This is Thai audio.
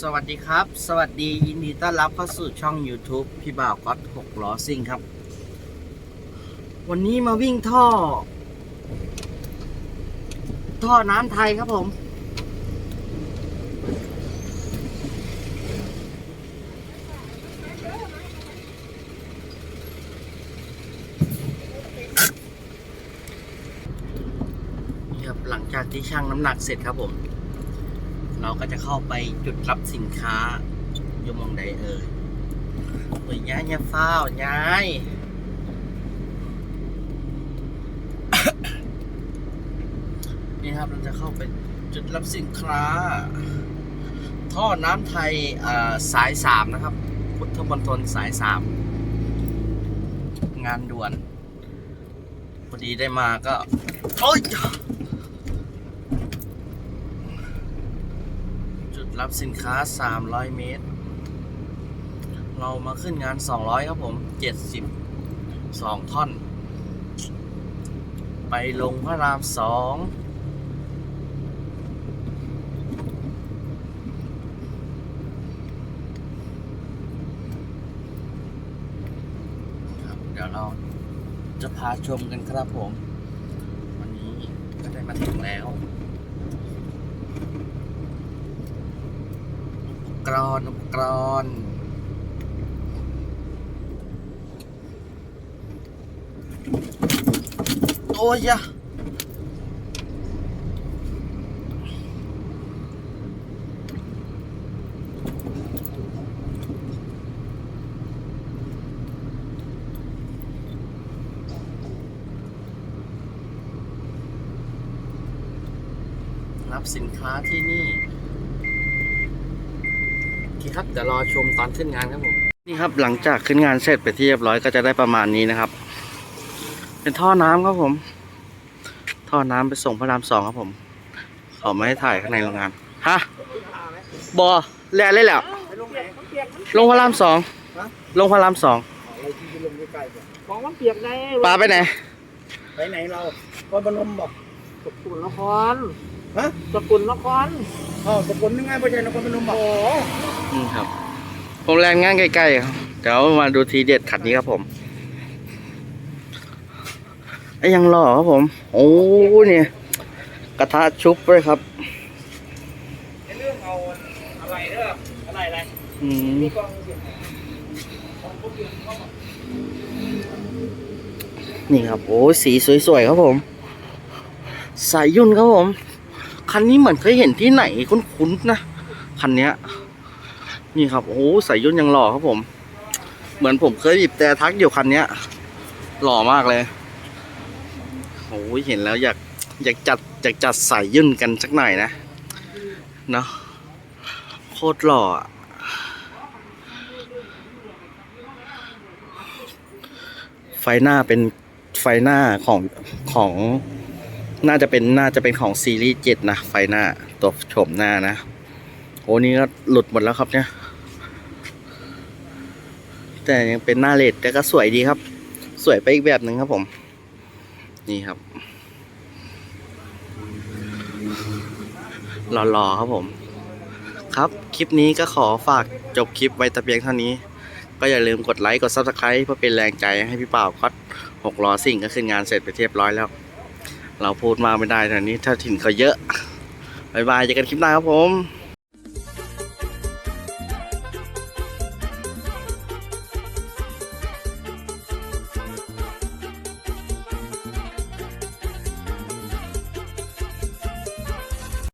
สวัสดีครับ สวัสดียินดีต้อนรับเข้าสู่ช่อง YouTube พี่บ่าวก๊อตหกล้อซิ่งครับ วันนี้มาวิ่งท่อ ท่อน้ำไทยครับผม นี่ครับหลังจากที่ชั่งน้ำหนักเสร็จครับผม เราก็จะเข้าไปจุดรับสินค้าอยู่มองใดเอ่ยโอ้ยย้ายย้ายฟ้าวย้ายนี่ครับเราจะเข้าไปจุดรับสินค้า ท่อน้ำไทยสายสามนะครับ พุทธมณฑลสายสามงานด่วน พอดีได้มาก็ โอ๊ย จุด รับสินค้า 300 เมตร เรามาขึ้นงาน 200 ครับผม 72 ท่อน ไปลงพระราม 2เดี๋ยวเราจะพาชมกันครับผม วันนี้ก็ได้มาถึงแล้ว กรอนอุปกรอนโอ้ยะรับสินค้าที่นี่ คครับเดี๋ยวรอชมตอนขึ้นงานครับผมนี่ครับหลังจากขึ้นงานเสร็จไปที่เรียบร้อยก็จะได้ประมาณนี้นะครับ เป็นท่อน้ำครับผม ท่อน้ำไปส่งพระรามสองครับผมเขาไม่ให้ถ่ายข้างในโรงงานฮะบอแล่เลยแหละลงพระรามสองลงพระรามสองอะไรที่จะลงใกล้ๆกันของมันเปียกได้ปลาไปไหน ไปไหนเราก็บนมบอกสกุลนคร ฮะสกุลนครอ๋อสกลนึงไงไม่ใช่นครพนมบอกโอ้นี่ครับโรงแรมงานใกล้ๆครับเดี๋ยวมาดูทีเด็ดขัดนี้ครับผมไอ้ยังหล่อครับผม โอ้เนี่ย กระทะชุบเลยครับในเรื่องเอาอะไรเด้ออะไรอะไรอืมมีกองเสียงของพวกเดือนเข้ามานี่ครับ โอ้สีสวยๆครับผม สายยุ่นครับผม คันนี้เหมือนเคยเห็นที่ไหนคุ้นๆนะคันเนี้ย นี่ครับโอ้สายยุ่นยังหล่อครับผม เหมือนผมเคยบีบแต่ทักอยู่คันเนี้ย หล่อมากเลยโอ้ยเห็นแล้วอยากอยากจัดอยากจัดสายยุ่นกันสักหน่อยนะเนาะโคตรหล่อไฟหน้าเป็นไฟหน้าของของ น่าจะเป็นน่าจะเป็นของซีรีส์เจ็ดนะไฟหน้าตัวโฉมหน้านะโอ้นี่ก็หลุดหมดแล้วครับเนี่ย แต่ยังเป็นหน้าเลดแต่ก็สวยดีครับ สวยไปอีกแบบหนึ่งครับผม นี่ครับหล่อๆครับผม ครับคลิปนี้ก็ขอฝากจบคลิปไว้ต่เพียงเท่านี้ ก็อย่าลืมกดไลค์กด Subscribe เพื่อเป็นแรงใจให้พี่เป่าก็หกล้อสิ่งก็ขึ้นงานเสร็จไปเรียบร้อยแล้ว เราพูดมากไม่ได้แต่นี้ ถ้าถิ่นเขาเยอะบายบายเจอกันคลิปหน้าครับผม